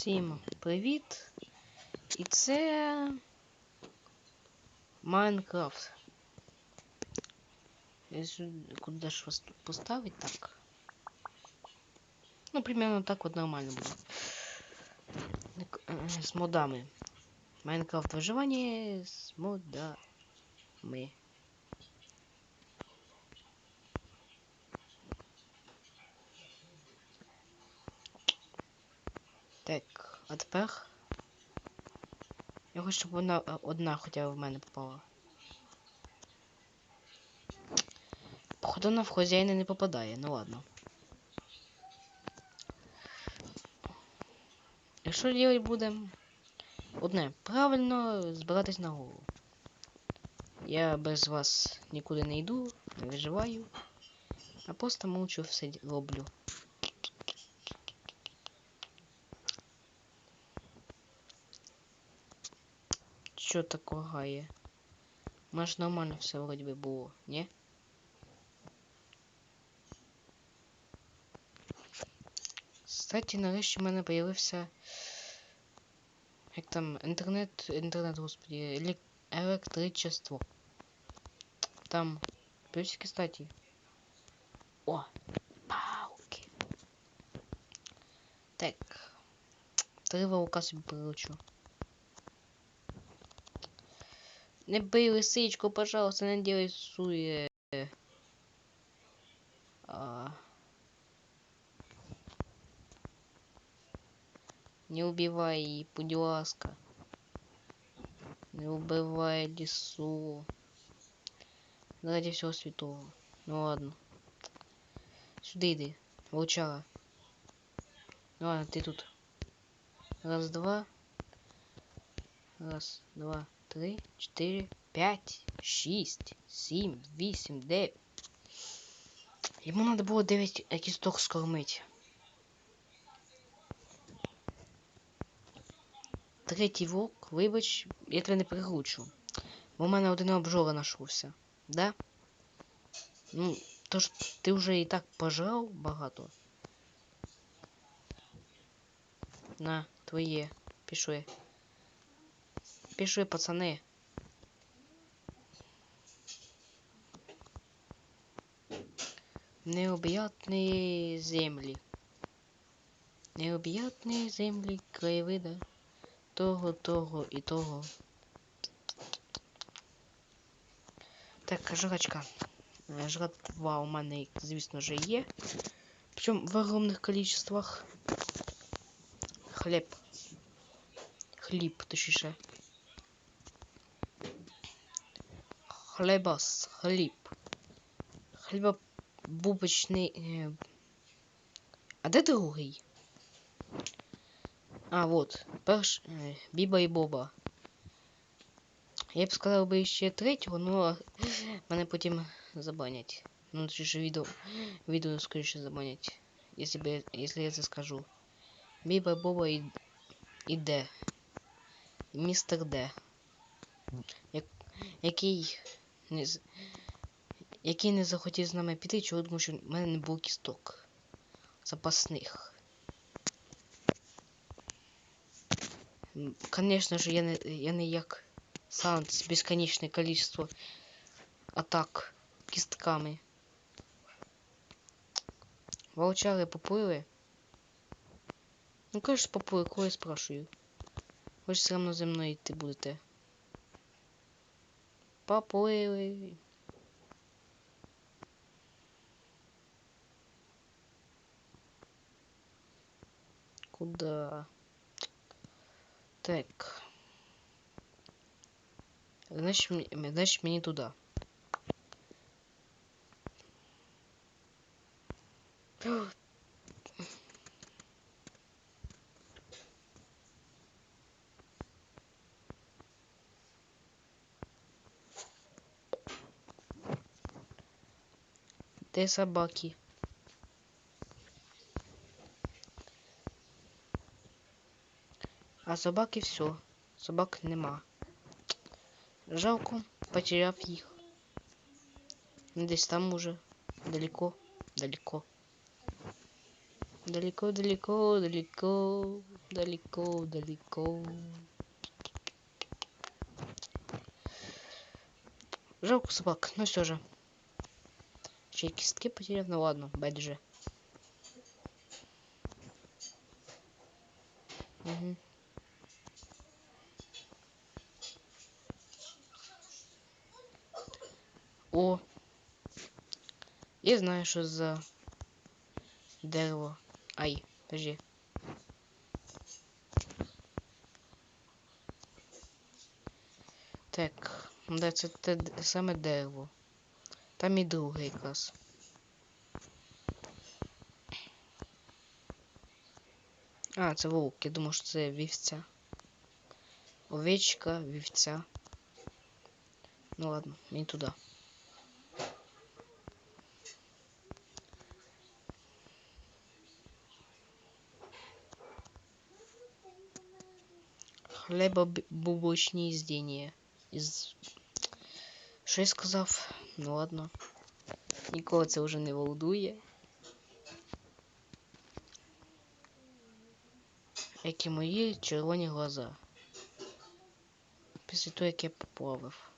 Всім привіт! І це Майнкрафт. Куди ж вас тут поставить так? Ну, примерно так от нормально буде. Так, е, модами. Майнкрафт виживання з модами. Так, а тепер. Я хочу, щоб вона е, одна хоча б в мене попала. Походу вона в хазяїна не попадає, ну ладно. Якщо робити будемо одне, правильно збиратись на голову. Я без вас нікуди не йду, не виживаю, а просто мовчу все роблю. Що так лагає? Може нормально все вроді би було, ні? Кстати, нарешті в мене появився. Як там інтернет, інтернет, господи, елек... електричество. Там плюсики, кстати. О, палки. Так. Три волка собі приручу. Не бей лисичку, пожалуйста, не делай суе. А... Не убивай її, будь ласка. Не убивай лісу. Ради всього святого. Ну ладно. Сюди йди, волчара. Ну ладно, ти тут. Раз, два. Раз, два, Три, чотири, п'ять, шість, сім, вісім, дев'ять. Йому треба було дев'ять кісток скормити. Третій вовк, вибач, я тебе не приручу. Бо в мене один обжора знайшовся. Да? Ну, то ж ти вже і так пожрав багато. На, твоє. Пішли. Пішли, пацани. Необ'ятні землі. Необ'ятні землі краєвида. Того, того і того. Так, жрачка. Жратва у мене, звісно же, є. Причому в огромних количествах. Хліб. Хліб, точніше. Хлебас, хліб. Хлібобубочний. е, А де другий? А, вот. Перш... е, Біба і Боба. Я б сказав би ще третього, но мене потім забанять. Ну, точніше, відео, відео скоріше забанять. Якщо, б, якщо я це скажу. Біба, Боба і, і Д. І Містер Д. Як, який не, з- який не захотів з нами піти, чого тому що в мене не було кісток. Запасних. Конечно же, я не, я не як Санс бесконечное количество атак кістками. Волчари поплили. Ну, конечно, поплили, кого я спрашиваю. Ви ж все равно за мною йти будете. Поплили. Куда? Так. Значит, мне- значит, мені туди. Де собаки? А собаки все. Собак нема. Жалко, потеряв їх. Десь там уже. Далеко, далеко. Далеко, далеко, далеко. далеко, далеко. Жалко собак, ну все же. Кістки потеряв, ну ладно, байдуже. Угу. О! Я знаю, що за дерево. Ай, подожди. Так, да, це те саме дерево. Там і друге якраз. А, це вовк, я думав, що це вівця. Овечка, вівця. Ну ладно, мені туди. Хлебобулочні іздіння. Із... Що я сказав? Ну ладно. Нікого це вже не волдує. Як і мої червоні глаза. Після того, як я поплавив.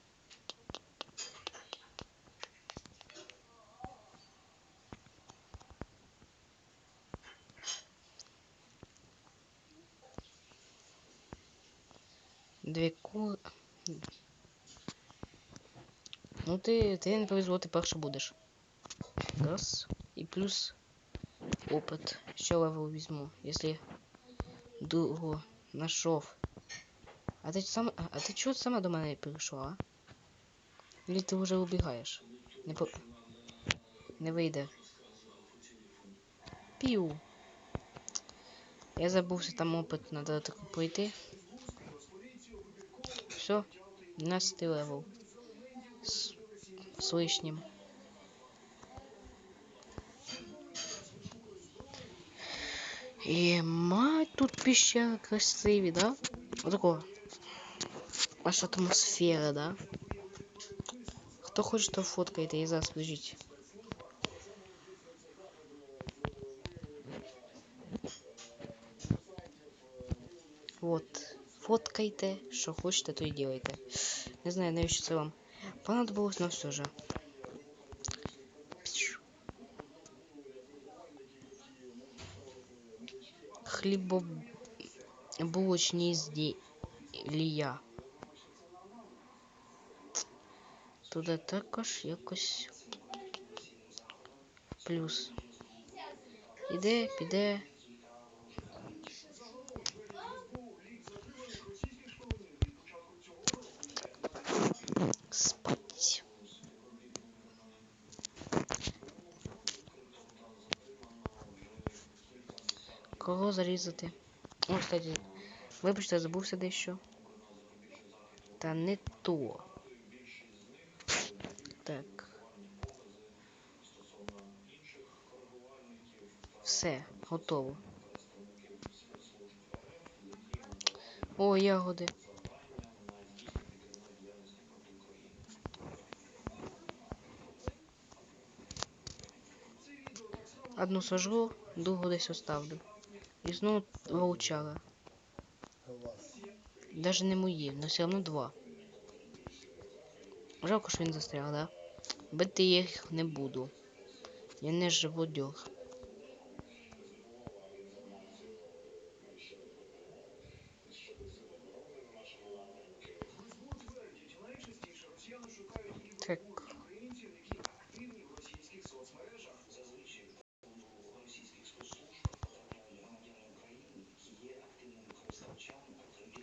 Дві кури. Ну ти, ти не повезло, ти перше будеш. Раз. І плюс опыт. Ще левел візьму, якщо другого знайшов. А ти сам. А ти чого сама до мене прийшла? а? Или ти вже убігаєш? Не по... Не вийде. Піу. Я забувся там опит, надо так пройти. Все, 12 левел. с лишним. І мать тут пещера красиві, да? Отако. Аж атмосфера, да? Хто хоче, то фоткайте і зараз подождіть. Вот. Фоткайте, що хочете, то і делайте. Не знаю, навіщо це вам Понадобилось, но все же. Хлібобулочні ізділля. Туди також якось плюс. Іде, піде. Кого зарізати? О, кстати, вибачте, забувся дещо. Та не то. Так. Все, готово. О, ягоди. Одну сожгу, другу десь оставлю. І знову вовчара. Даже не мої, але все одно два. Жалко, що він застряг, да? Бити їх не буду. Я не живодьор. Так.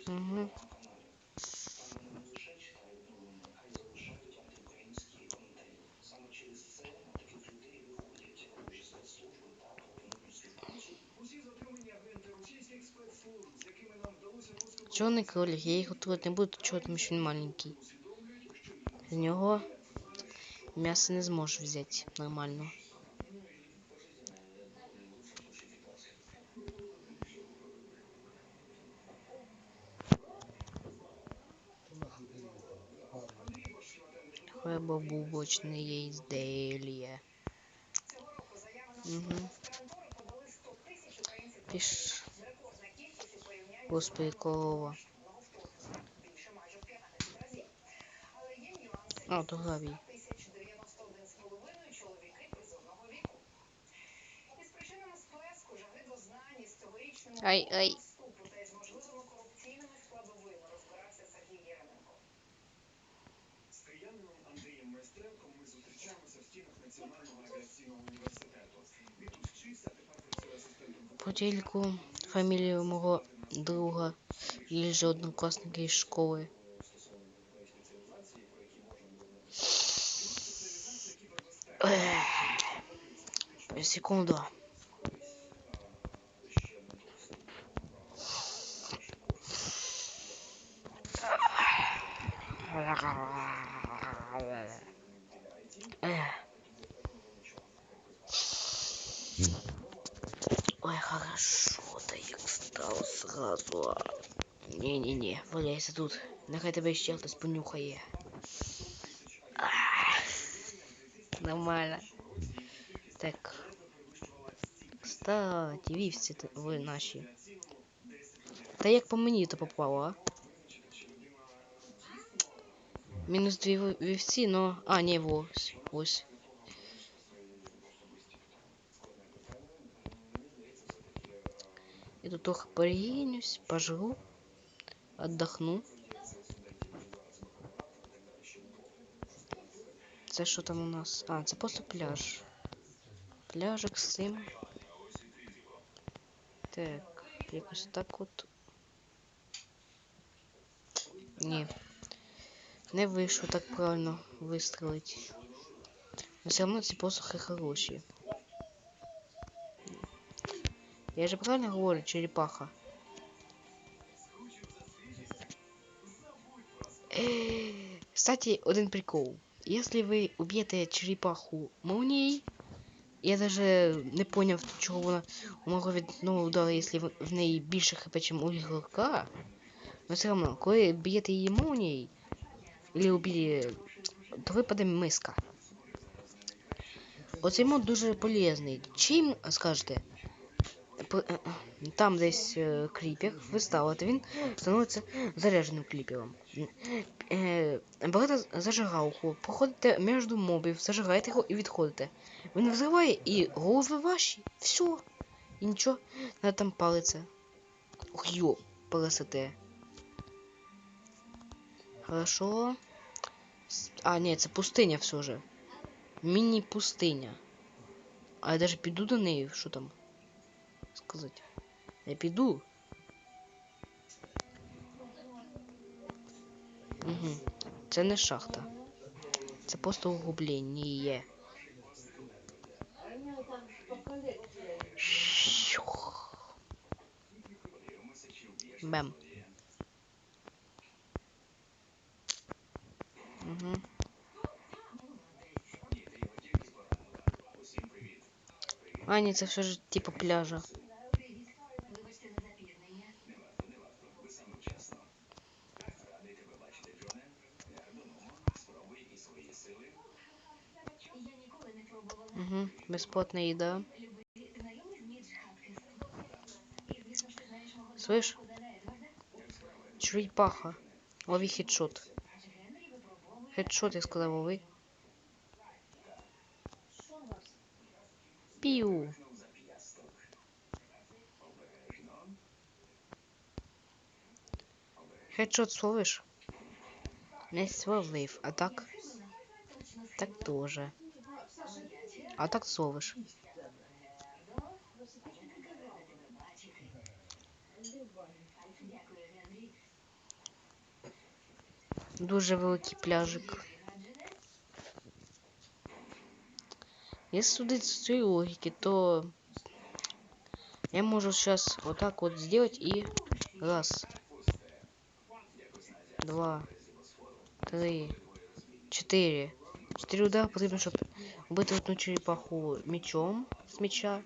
Угу. Чорний кролик, я їх готувати не буду, чого, тому що він маленький. З нього м'ясо не зможеш взяти нормально. Хлебобулочне ізділля. Угу. Піш. Господи, корова. А, то гравій. Ай, ай. З киянином Андрієм Майстренком ми зустрічаємося в стінах Національного авіаційного університету. Він тут вчився, тепер працює асистентом По телеку фамілію мого друга і же однокласника із школи. Ех. Секунду. тут. Нехай тебе ще хтось понюхає. Ах, Нормально. Так. Кстати, вівці т- ви наші. Та як по мені то попало, а? Мінус дві ві- вівці, но... А, не, ось. Ось. Я тут трохи перегинюсь, пожру, отдохну. Це що там у нас? А, це просто пляж. Пляжик з цим. Так, якось так от. Ні. Не вийшло так правильно вистрелити. Но все одно ці посохи хороші. Я же правильно говорю, черепаха? Э, Кстати, один прикол. Если вы убьете черепаху молнией, я даже не поняв, чого вона могла від одного удару, якщо в- неї більше хп, ніж у ігрока. Но все равно, коли б'єте її молнией, или убили, то випаде миска. Оцей мод дуже полезний. Чим скажете? Там десь е, кріпер, ви ставите, він становиться зарядженим кліпером. Берете зажигалку, проходите між мобів, зажигаєте його і відходите. Він взриває і голови ваші. Все. І нічого не там палиться. Ох, йо. Хорошо. А, ні, це пустиня все же. Міні-пустиня. А я даже піду до неї, що там? сказати. Я піду. Угу. Це не шахта. Це просто углублення. Бем. Угу. А, ні, це все ж типу пляжа. Безплатна їда. Слышь? Черепаха. Лови хедшот. Хедшот, я сказал, лови. Пиу. Хедшот словишь? Не словив, а так? Так тоже. А так словиш. Дуже великий пляжик. Если судить с цієї логики, то я можу сейчас вот так вот сделать и раз, два, три, четыре. Четыре удара потрібно, щоб одну черепаху мечом з меча.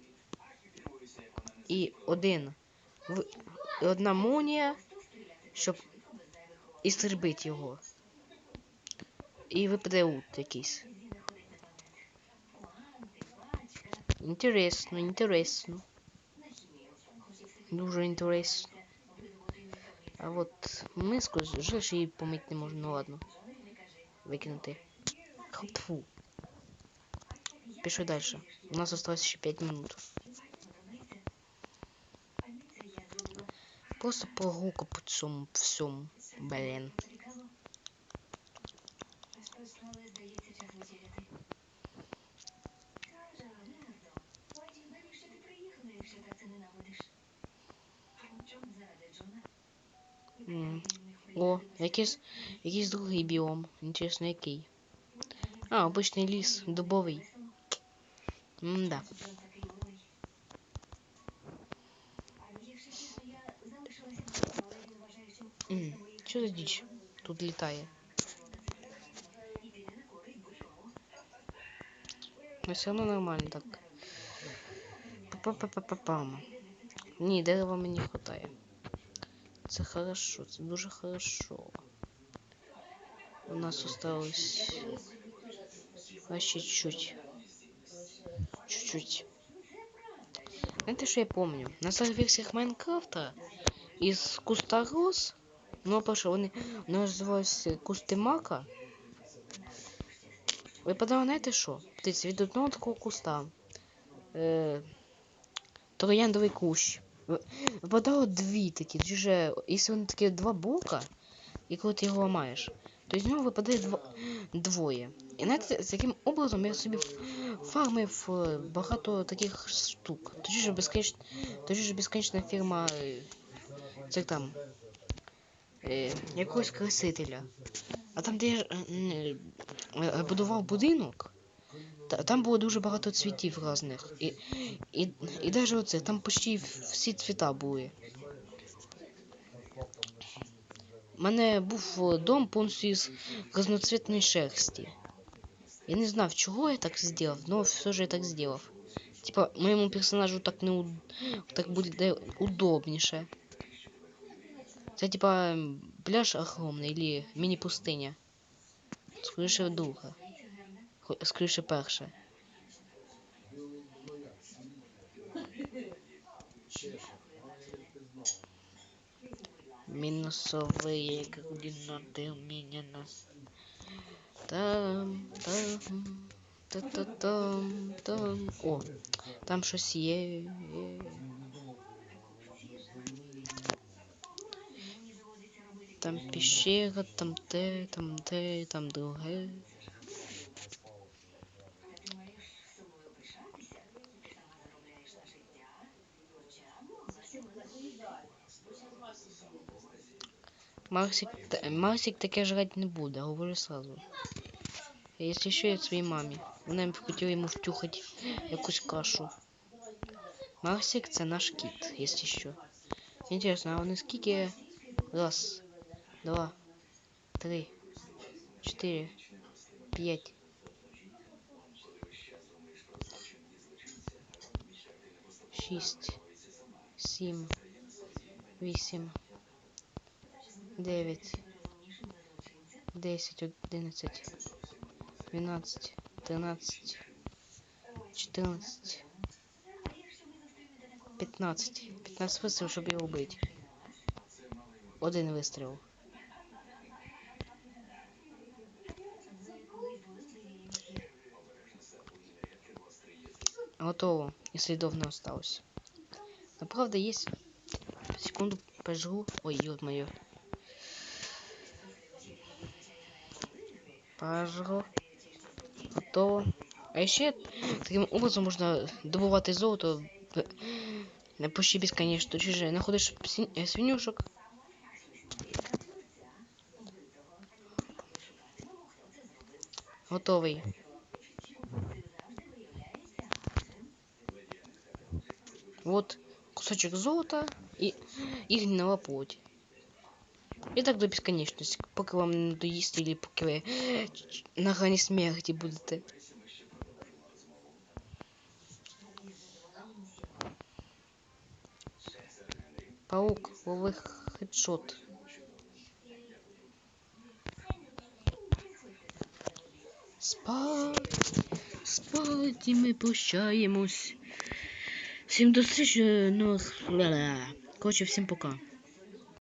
І один. В... Одна молнія, щоб істребити його. І випаде ут якийсь. Інтересно, інтересно. Дуже інтересно. А от миску жаль, що її помити не можна, ну ладно. Викинути. Фу. Пішли далі. У нас осталось ще 5 минут. Просто прогулка по цьому всьому. Блін. Але, здається, час вечеряти. Каже, Леонардо, Леді, навіщо ти приїхала, якщо так це ненавидиш? Джон заради Джона. М. О, якийсь, якийсь другий біом. Інтересно, який. А, обичний ліс, дубовий. М-да. Що за діч? Тут будь-кому. Но все одно нормально так. Па-па-па-па-пам. Ні, дерева мені хватає. Це хорошо, це дуже хорошо. У нас осталось а ще чуть. Чуть-чуть. Знаєте, що я помню? На старих версіях Майнкрафта із куста роз, ну, перше, вони, вони називаються кусти мака. Випадало, знаєте що? Птиці від одного такого куста. Е, трояндовий кущ. Ви- Випадало дві такі. Дуже, якщо вони такі два бока, і коли ти його ламаєш, то з нього випадає дво, двоє. І знаєте, таким образом я собі фармив багато таких штук. Тоді ж безконечна, тоді ж безконечна фірма. е, там. Е, якогось красителя. А там, де я е, будував будинок, там було дуже багато цвітів різних. І, і, і навіть оце, там почти всі цвіта були. мене був е, дом повністю із разноцвітної шерсті. Я не знав, чого я так зробив, але все ж я так зробив. Типа, моєму персонажу так не уд... так буде удобніше. Це типа м, пляж огромний или міні-пустиня. Скоріше друга. Хо- Скоріше перше. Мінусовые координаты у меня на Там, там, та та там, там. О, там щось є. Там пещера, там те, там те, там друге. Марсик, Марсик таке жрать не буде, говорю сразу. Якщо що, я своїй мамі. Вона б хотіла йому втюхати якусь кашу. Марсик це наш кіт, якщо що. Інтересно, а вони скільки? Раз, два, три, чотири, п'ять. Шість, сім, вісім, дев'ять, десять, одинадцять, дванадцять, тринадцять, чотирнадцять, п'ятнадцять. П'ятнадцять вистрілів, щоб його вбити. Один вистріл. Готово. И следов не осталось. Но правда есть. Секунду пожру. Ой, ё Пожру. Готово. А ще таким образом можна добувати золото на почти безконечно. Чи же знаходиш е, свинюшок. Готовий. Вот кусочек золота и, и гнила плоть. І так до безконечності, поки вам не надоїсть, или поки ви на грані смерті будете. Паук, лови хедшот. Спать, спать, і ми прощаємось. Всім до зустрічі, ну. Коротше, всім пока.